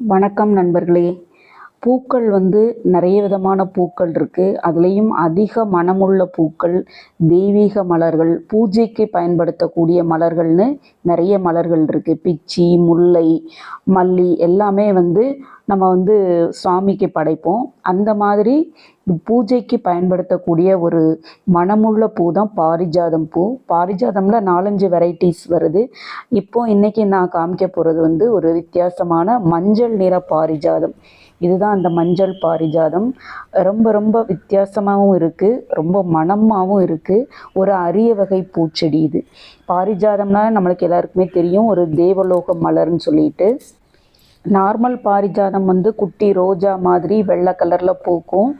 வணக்கம் நண்பர்களே. பூக்கள் வந்து நிறைய விதமான பூக்கள் இருக்குது அதுலேயும் அதிக மனமுள்ள பூக்கள் தெய்வீக மலர்கள் பூஜைக்கு பயன்படுத்தக்கூடிய மலர்கள்னு நிறைய மலர்கள் இருக்குது பிச்சி முல்லை மல்லி எல்லாமே வந்து நம்ம வந்து சுவாமிக்கு படைப்போம். அந்த மாதிரி பூஜைக்கு பயன்படுத்தக்கூடிய ஒரு மணமுள்ள பூ தான் பாரிஜாதம் பூ. பாரிஜாதமில் நாலஞ்சு வெரைட்டிஸ் வருது. இப்போ இன்றைக்கி நான் காமிக்க போகிறது வந்து ஒரு வித்தியாசமான மஞ்சள் நிற பாரிஜாதம். இதுதான் அந்த மஞ்சள் பாரிஜாதம். ரொம்ப ரொம்ப வித்தியாசமாகவும் இருக்குது ரொம்ப மனமாகவும் இருக்குது ஒரு அரிய வகை பூச்செடி இது. பாரிஜாதம்னா நம்மளுக்கு எல்லாருக்குமே தெரியும். ஒரு தேவலோக மலர்னு சொல்லிட்டு. நார்மல் பாரிஜாதம் வந்து குட்டி ரோஜா மாதிரி வெள்ளை கலரில் பூக்கும்.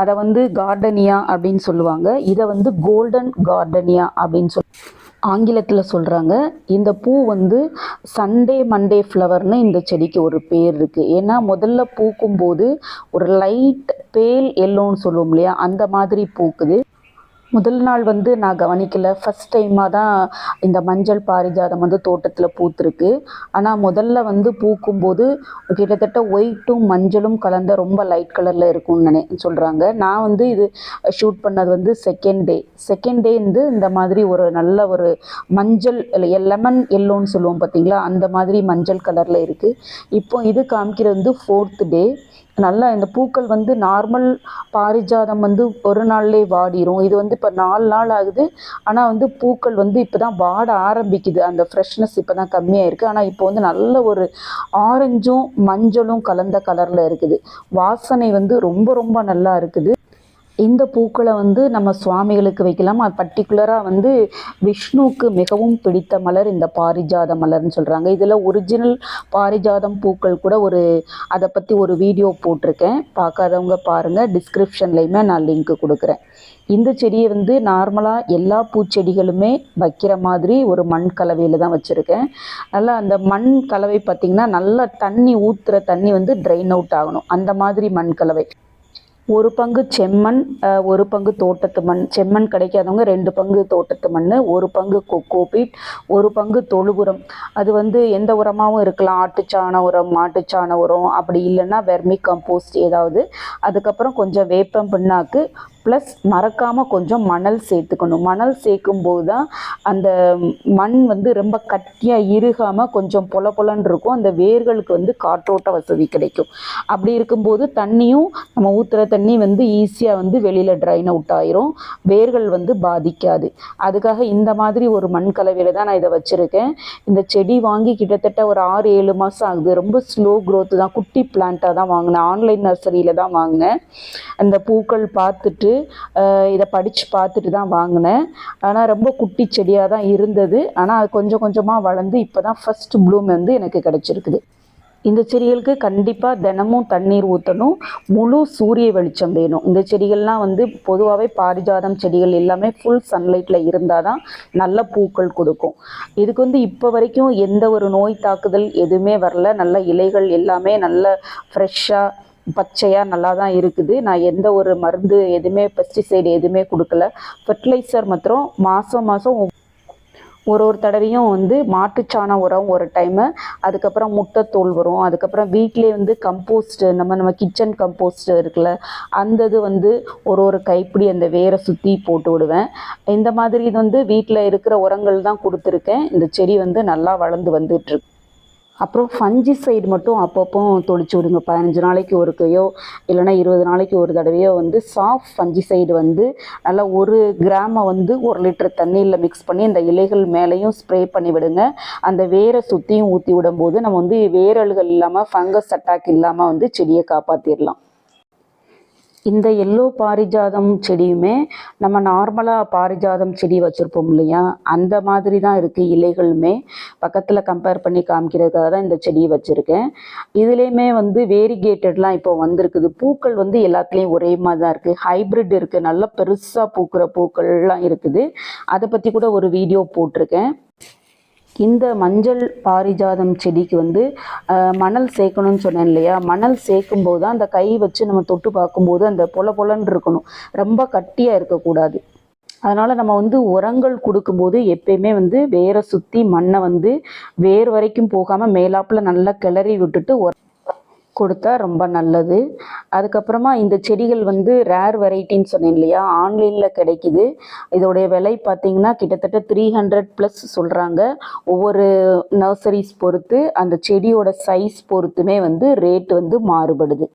அதை வந்து கார்டனியா அப்படின்னு சொல்லுவாங்க. இதை வந்து கோல்டன் கார்டனியா அப்படின்னு சொல் ஆங்கிலத்தில் சொல்கிறாங்க இந்த பூ வந்து சண்டே மண்டே ஃப்ளவர்னு இந்த செடிக்கு ஒரு பேர் இருக்குது ஏன்னா முதல்ல பூக்கும் போது ஒரு லைட் பேல் எல்லோன்னு சொல்லுவோம் இல்லையா? அந்த மாதிரி பூக்குது. முதல் நாள் வந்து நான் கவனிக்கல. ஃபஸ்ட் டைமாக தான் இந்த மஞ்சள் பாரிஜாதம் வந்து தோட்டத்தில் பூத்துருக்கு. ஆனால் முதல்ல வந்து பூக்கும்போது கிட்டத்தட்ட ஒயிட்டும் மஞ்சளும் கலந்த ரொம்ப லைட் கலரில் இருக்கும்னு நினை சொல்கிறாங்க நான் வந்து இது ஷூட் பண்ணது வந்து செகண்ட் டே செகண்ட் டே வந்து இந்த மாதிரி ஒரு நல்ல ஒரு மஞ்சள் லெமன் எல்லோன்னு சொல்லுவோம் பார்த்தீங்களா அந்த மாதிரி மஞ்சள் கலரில் இருக்குது இப்போ இது காமிக்கிறது வந்து ஃபோர்த்து டே நல்லா இந்த பூக்கள் வந்து நார்மல் பாரிஜாதம் வந்து ஒரு நாள்லேயே வாடிரும். இது வந்து இப்போ நாலு நாள் ஆகுது. ஆனால் வந்து பூக்கள் வந்து இப்போ தான் வாட ஆரம்பிக்குது. அந்த ஃப்ரெஷ்னஸ் இப்போ தான் கம்மியாக இருக்குது ஆனால் இப்போ வந்து நல்ல ஒரு ஆரஞ்சும் மஞ்சளும் கலந்த கலரில் இருக்குது. வாசனை வந்து ரொம்ப ரொம்ப நல்லா இருக்குது. இந்த பூக்களை வந்து நம்ம சுவாமிகளுக்கு வைக்கலாம். அது பர்டிகுலராக வந்து விஷ்ணுவுக்கு மிகவும் பிடித்த மலர் இந்த பாரிஜாத மலர்னு சொல்கிறாங்க இதில் ஒரிஜினல் பாரிஜாதம் பூக்கள் கூட ஒரு அதை பற்றி ஒரு வீடியோ போட்டிருக்கேன். பார்க்காதவங்க பாருங்கள் டிஸ்கிரிப்ஷன்லேயுமே நான் லிங்க் கொடுக்குறேன். இந்த செடியை வந்து நார்மலாக எல்லா பூச்செடிகளுமே வைக்கிற மாதிரி ஒரு மண் கலவையில் தான் வச்சுருக்கேன். நல்லா அந்த மண் கலவை பார்த்திங்கன்னா நல்லா தண்ணி ஊற்றுற தண்ணி வந்து ட்ரைன் அவுட் ஆகணும். அந்த மாதிரி மண் கலவை. ஒரு பங்கு செம்மண் ஒரு பங்கு தோட்டத்து மண். செம்மண் கிடைக்காதவங்க ரெண்டு பங்கு தோட்டத்து மண் ஒரு பங்கு கொக்கோபீட் ஒரு பங்கு தொழு உரம் அது வந்து எந்த உரமாகவும் இருக்கலாம். ஆட்டுச்சாண உரம் மாட்டுச்சாண உரம் அப்படி இல்லைன்னா வெர்மி கம்போஸ்ட் ஏதாவது. அதுக்கப்புறம் கொஞ்சம் வேப்பம் பின்னாக்கு ப்ளஸ் மறக்காமல் கொஞ்சம் மணல் சேர்த்துக்கணும். மணல் சேர்க்கும்போது தான் அந்த மண் வந்து ரொம்ப கட்டியாக இறுகாமல் கொஞ்சம் பொல பொலன்னு இருக்கும். அந்த வேர்களுக்கு வந்து காற்றோட்ட வசதி கிடைக்கும். அப்படி இருக்கும்போது தண்ணியும் நம்ம ஊற்றுற தண்ணி வந்து ஈஸியாக வந்து வெளியில் ட்ரைன் அவுட் ஆயிரும். வேர்கள் வந்து பாதிக்காது. அதுக்காக இந்த மாதிரி ஒரு மண் கலவையில் தான் நான் இதை வச்சுருக்கேன். இந்த செடி வாங்கி கிட்டத்தட்ட ஒரு ஆறு ஏழு மாதம் ஆகுது. ரொம்ப ஸ்லோ க்ரோத்து தான். குட்டி பிளான்ட்டாக தான் வாங்கினேன். ஆன்லைன் நர்சரியில் தான் வாங்கினேன். அந்த பூக்கள் பார்த்துட்டு இதை படித்து பார்த்துட்டு தான் வாங்கினேன். ஆனால் ரொம்ப குட்டி செடியாக தான் இருந்தது. ஆனால் அது கொஞ்சம் கொஞ்சமாக வளர்ந்து இப்போ தான் ஃபஸ்ட் ப்ளூம் வந்து எனக்கு கிடச்சிருக்குது. இந்த செடிகளுக்கு கண்டிப்பாக தினமும் தண்ணீர் ஊற்றணும் முழு சூரிய வெளிச்சம் வேணும். இந்த செடிகள்லாம் வந்து பொதுவாகவே பாரிஜாதம் செடிகள் எல்லாமே ஃபுல் சன்லைட்டில் இருந்தால் தான் நல்ல பூக்கள் கொடுக்கும். இதுக்கு வந்து இப்போ வரைக்கும் எந்த ஒரு நோய் தாக்குதல் எதுவுமே வரல. நல்ல இலைகள் எல்லாமே நல்ல ஃப்ரெஷ்ஷாக பச்சையாக நல்லா தான் இருக்குது. நான் எந்த ஒரு மருந்து எதுவுமே பெஸ்டிசைடு எதுவுமே கொடுக்கல. ஃபெர்டிலைசர் மாத்திரம் மாதம் மாதம் ஒரு ஒரு தடவையும் வந்து மாட்டுச்சாண உரம் ஒரு டைமு அதுக்கப்புறம் முட்டைத்தோல் வரும். அதுக்கப்புறம் வீட்டிலே வந்து கம்போஸ்ட் நம்ம நம்ம கிச்சன் கம்போஸ்ட் இருக்குல்ல அந்த இது வந்து ஒரு ஒரு கைப்பிடி அந்த வேரை சுற்றி போட்டு விடுவேன். இந்த மாதிரி இது வந்து வீட்டில் இருக்கிற உரங்கள் தான் கொடுத்துருக்கேன். இந்த செடி வந்து நல்லா வளர்ந்து வந்துட்டுருக்கு அப்புறம் ஃபஞ்சி சைடு மட்டும் அப்பப்போ தொளிச்சு விடுங்க. பதினஞ்சு நாளைக்கு ஒருக்கையோ இல்லைன்னா இருபது நாளைக்கு ஒரு தடவையோ வந்து சாஃப்ட் ஃபஞ்சி சைடு வந்து நல்லா ஒரு கிராமை வந்து ஒரு லிட்டர் தண்ணியில் மிக்ஸ் பண்ணி இந்த இலைகள் மேலேயும் ஸ்ப்ரே பண்ணி விடுங்க. அந்த வேரை சுற்றியும் ஊற்றி விடும்போது நம்ம வந்து வேரல்கள் இல்லாமல் ஃபங்கஸ் அட்டாக் இல்லாமல் வந்து செடியை காப்பாற்றிடலாம் இந்த எல்லோ பாரிஜாதம் செடியுமே நம்ம நார்மலாக பாரிஜாதம் செடி வச்சுருப்போம் இல்லையா? அந்த மாதிரி தான் இருக்குது இலைகளுமே. பக்கத்தில் கம்பேர் பண்ணி காமிக்கிறதுக்காக தான் இந்த செடியை வச்சுருக்கேன். இதுலேயுமே வந்து வேரிகேட்டட்லாம் இப்போ வந்திருக்குது. பூக்கள் வந்து எல்லாத்துலேயும் ஒரே மாதிரி தான் இருக்குது ஹைப்ரிட் இருக்குது நல்லா பெருசாக பூக்கிற பூக்கள்லாம் இருக்குது. அதை பற்றி கூட ஒரு வீடியோ போட்டிருக்கேன். இந்த மஞ்சள் பாரிஜாதம் செடிக்கு வந்து மணல் சேர்க்கணும்னு சொன்னேன் இல்லையா? மணல் சேர்க்கும்போது தான் அந்த கை வச்சு நம்ம தொட்டு பார்க்கும்போது அந்த பொல பொலன்னு இருக்கணும். ரொம்ப கட்டியாக இருக்கக்கூடாது. அதனால் நம்ம வந்து உரங்கள் கொடுக்கும்போது எப்பயுமே வந்து வேரை சுற்றி மண்ணை வந்து வேர் வரைக்கும் போகாமல் மேலாப்பில் நல்லா கிளறி விட்டுட்டு உர கொடுத்தா ரொம்ப நல்லது. அதுக்கப்புறமா இந்த செடிகள் வந்து ரேர் வெரைட்டின்னு சொன்னேன் இல்லையா? ஆன்லைனில் கிடைக்குது. இதோடைய விலை பார்த்திங்கன்னா கிட்டத்தட்ட த்ரீ ஹண்ட்ரட் ப்ளஸ் சொல்கிறாங்க ஒவ்வொரு நர்சரிஸ் பொறுத்து அந்த செடியோட சைஸ் பொறுத்துமே வந்து ரேட் வந்து மாறுபடுது.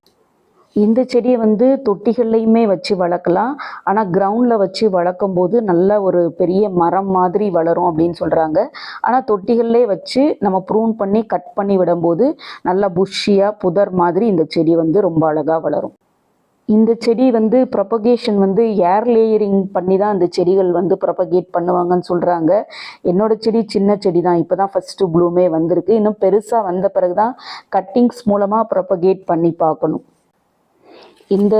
இந்த செடியை வந்து தொட்டிகள்லையுமே வச்சு வளர்க்கலாம். ஆனால் கிரவுண்டில் வச்சு வளர்க்கும் போது நல்ல ஒரு பெரிய மரம் மாதிரி வளரும் அப்படின்னு சொல்கிறாங்க ஆனால் தொட்டிகள்லே வச்சு நம்ம ப்ரூன் பண்ணி கட் பண்ணி விடும்போது நல்லா புஷ்ஷியாக புதர் மாதிரி இந்த செடி வந்து ரொம்ப அழகாக வளரும். இந்த செடி வந்து ப்ரொபகேஷன் வந்து ஏர் லேயரிங் பண்ணி தான் அந்த செடிகள் வந்து ப்ரொபகேட் பண்ணுவாங்கன்னு சொல்கிறாங்க என்னோட செடி சின்ன செடி தான் இப்போ தான் ஃபஸ்ட்டு ப்ளூமே வந்திருக்கு. இன்னும் பெருசாக வந்த பிறகு தான் கட்டிங்ஸ் மூலமாக ப்ரொபகேட் பண்ணி பார்க்கணும். இந்த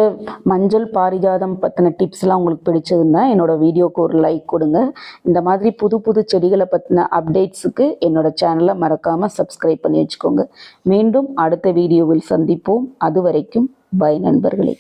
மஞ்சள் பாரிஜாதம் பற்றின டிப்ஸ்லாம் உங்களுக்கு பிடிச்சதுன்னா என்னோடய வீடியோக்கு ஒரு லைக் கொடுங்க. இந்த மாதிரி புது புது செடிகளை பற்றின அப்டேட்ஸுக்கு என்னோடய சேனலை மறக்காமல் சப்ஸ்கிரைப் பண்ணி வச்சுக்கோங்க. மீண்டும் அடுத்த வீடியோவில் சந்திப்போம். அது வரைக்கும் பை நண்பர்களே.